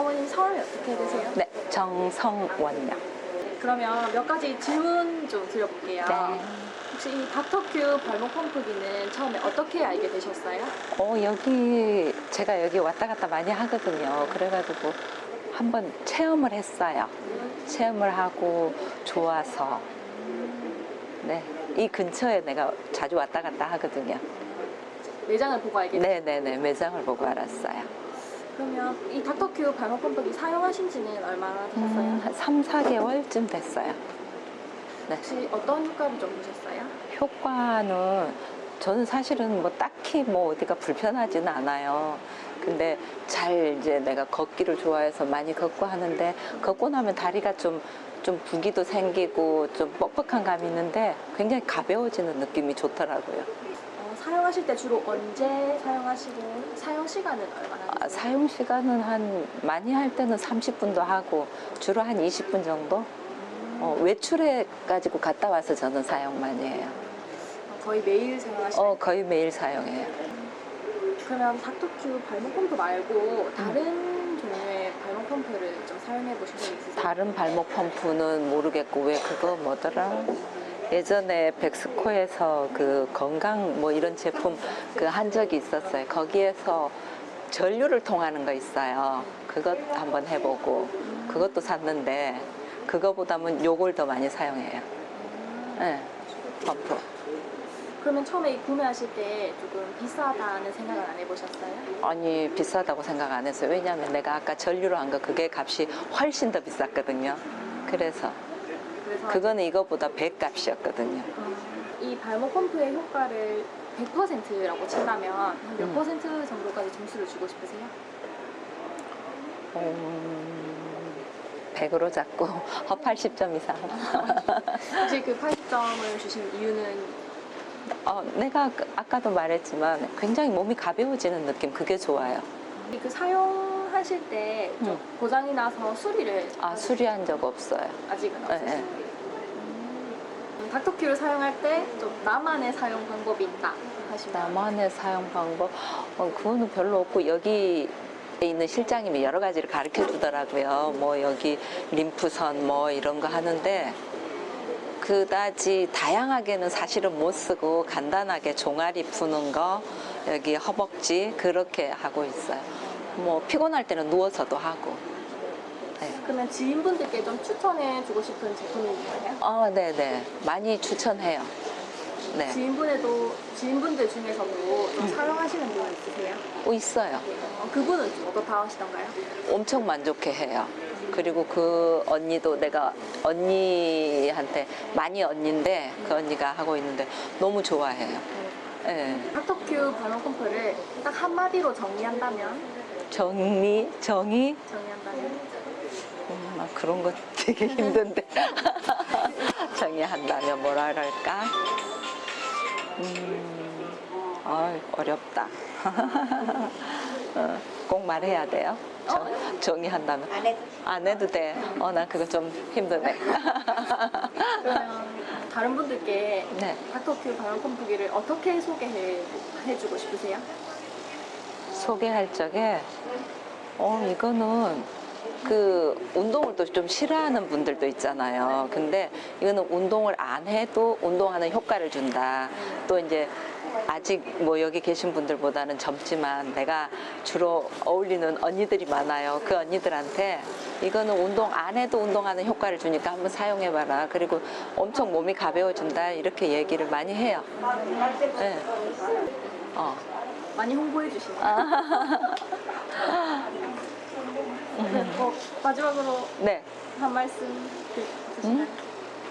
어머님 성함이 어떻게 되세요? 네, 정성원요. 그러면 몇 가지 질문 좀 드려볼게요. 네. 혹시 이 닥터큐 발목 펌프기는 처음에 어떻게 알게 되셨어요? 어, 여기, 제가 여기 왔다 갔다 많이 하거든요. 그래가지고 한번 체험을 했어요. 체험을 하고 좋아서. 네. 이 근처에 내가 자주 왔다 갔다 하거든요. 매장을 보고 알게 되셨어요? 네네네. 매장을 보고 알았어요. 그러면 이 닥터큐 발목 펌프기 사용하신 지는 얼마나 되셨어요? 음, 한 3, 4개월쯤 됐어요. 네. 혹시 어떤 효과를 좀 보셨어요? 효과는 저는 사실은 뭐 딱히 뭐 어디가 불편하지는 않아요. 근데 잘 이제 내가 걷기를 좋아해서 많이 걷고 하는데 걷고 나면 다리가 좀, 좀 부기도 생기고 좀 뻑뻑한 감이 있는데 굉장히 가벼워지는 느낌이 좋더라고요. 어, 사용하실 때 주로 언제 사용하시고 사용 시간은 얼마나 아? 사용 시간은 한 많이 할 때는 30분도 하고 주로 한 20분 정도? 어, 외출해 가지고 갔다 와서 저는 사용 많이 해요. 어, 거의 매일 사용하시나요? 어, 거의 매일 사용해요. 그러면 닥터큐 발목 펌프 말고 다른 종류의 발목 펌프를 좀 사용해 보신 적 있으세요? 다른 발목 펌프는 모르겠고 왜 그거 뭐더라? 예전에 백스코에서 그 건강 뭐 이런 제품 그 한 적이 있었어요. 거기에서 전류를 통하는 거 있어요. 그것 한번 해보고 그것도 샀는데 그거보다는 요걸 더 많이 사용해요. 네, 펌프. 그러면 처음에 이 구매하실 때 조금 비싸다는 생각을 안 해보셨어요? 아니 비싸다고 생각 안 했어요. 왜냐하면 내가 아까 전류로 한 거 그게 값이 훨씬 더 비쌌거든요. 그래서 그거는 이거보다 배 값이었거든요. 어, 이 발목 펌프의 효과를 100%라고 친다면 한몇 음. 퍼센트 정도까지 점수를 주고 싶으세요? 음, 100으로 잡고 어, 80점 이상. 혹시 그 80점을 주신 이유는 어, 내가 그- 아까도 말했지만 굉장히 몸이 가벼워지는 느낌 그게 좋아요. 그 사용하실 때좀 음. 고장이 나서 수리를 아 수리한 적 없어요. 아직은 네, 없으세요? 네. 음, 닥터큐를 사용할 때 좀 나만의 사용 방법이 있다 하시면 나만의 사용 방법 어, 그거는 별로 없고 여기 에 있는 실장님이 여러 가지를 가르쳐 주더라고요. 뭐 여기 림프선 뭐 이런 거 하는데 그다지 다양하게는 사실은 못 쓰고 간단하게 종아리 푸는 거 여기 허벅지 그렇게 하고 있어요. 뭐 피곤할 때는 누워서도 하고. 네. 그러면 지인분들께 좀 추천해 주고 싶은 제품이 있나요? 아, 네네. 많이 추천해요. 네. 지인분에도 지인분들 중에서도 좀 사용하시는 분 있으세요? 어, 있어요. 어, 그분은 좀 어떻다 하시던가요? 엄청 만족해 해요. 그리고 그 언니도 내가 언니한테 많이 언니인데 그 언니가 하고 있는데 너무 좋아해요. 예. 닥터큐 발목 펌프를 딱 한마디로 정리한다면 정리, 정의? 정리한다면 음, 나 그런 거 되게 힘든데. 정의한다면 뭐라 그럴까? 음, 아 어렵다. 어, 꼭 말해야 돼요? 정, 정의한다면. 안 해도 안 해도 돼. 어, 난 그거 좀 힘드네. 그러면 다른 분들께 네. 닥터큐 발목 펌프기를 어떻게 소개해 해주고 싶으세요? 소개할 적에, 어, 이거는 그 운동을 또 좀 싫어하는 분들도 있잖아요. 근데 이거는 운동을 안 해도 운동하는 효과를 준다. 또 이제 아직 뭐 여기 계신 분들보다는 젊지만 내가 주로 어울리는 언니들이 많아요. 그 언니들한테 이거는 운동 안 해도 운동하는 효과를 주니까 한번 사용해봐라. 그리고 엄청 몸이 가벼워진다. 이렇게 얘기를 많이 해요. 네. 어. 많이 홍보해 주시나요? 어, 마지막으로 네. 한 말씀 드- 드시나요?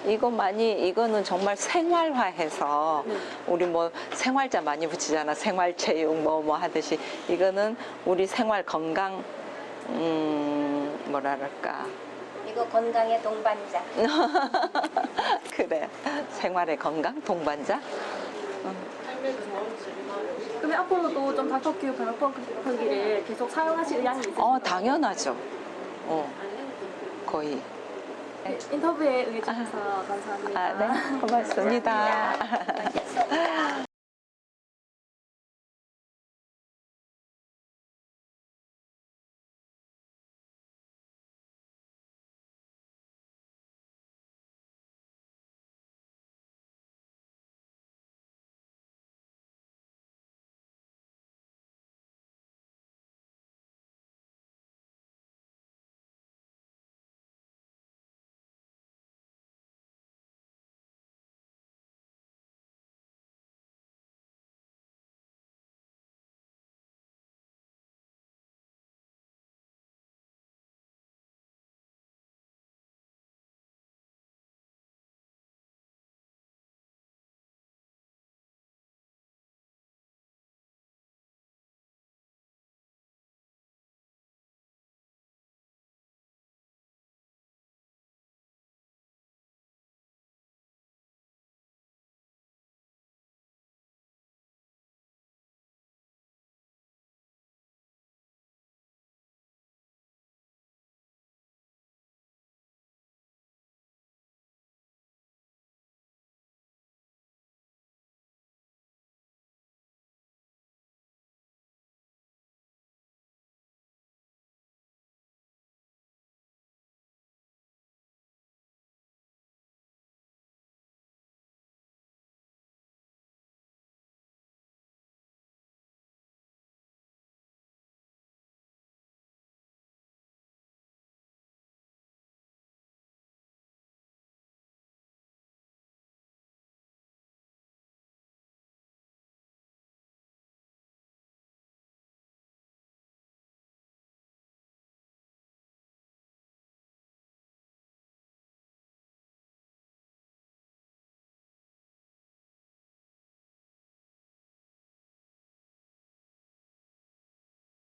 이거 많이 이거는 정말 생활화해서 네. 우리 뭐 생활자 많이 붙이잖아 생활체육 뭐뭐 하듯이 이거는 우리 생활 건강 음 뭐랄까 이거 건강의 동반자. 그래 생활의 건강 동반자 그러면 앞으로도 좀 닥터큐 발목 펌프기를 계속 사용하실 의향이 있으세요? 어 당연하죠 어 거의 네, 인터뷰에 응해주셔서 감사합니다. 아 네 고맙습니다.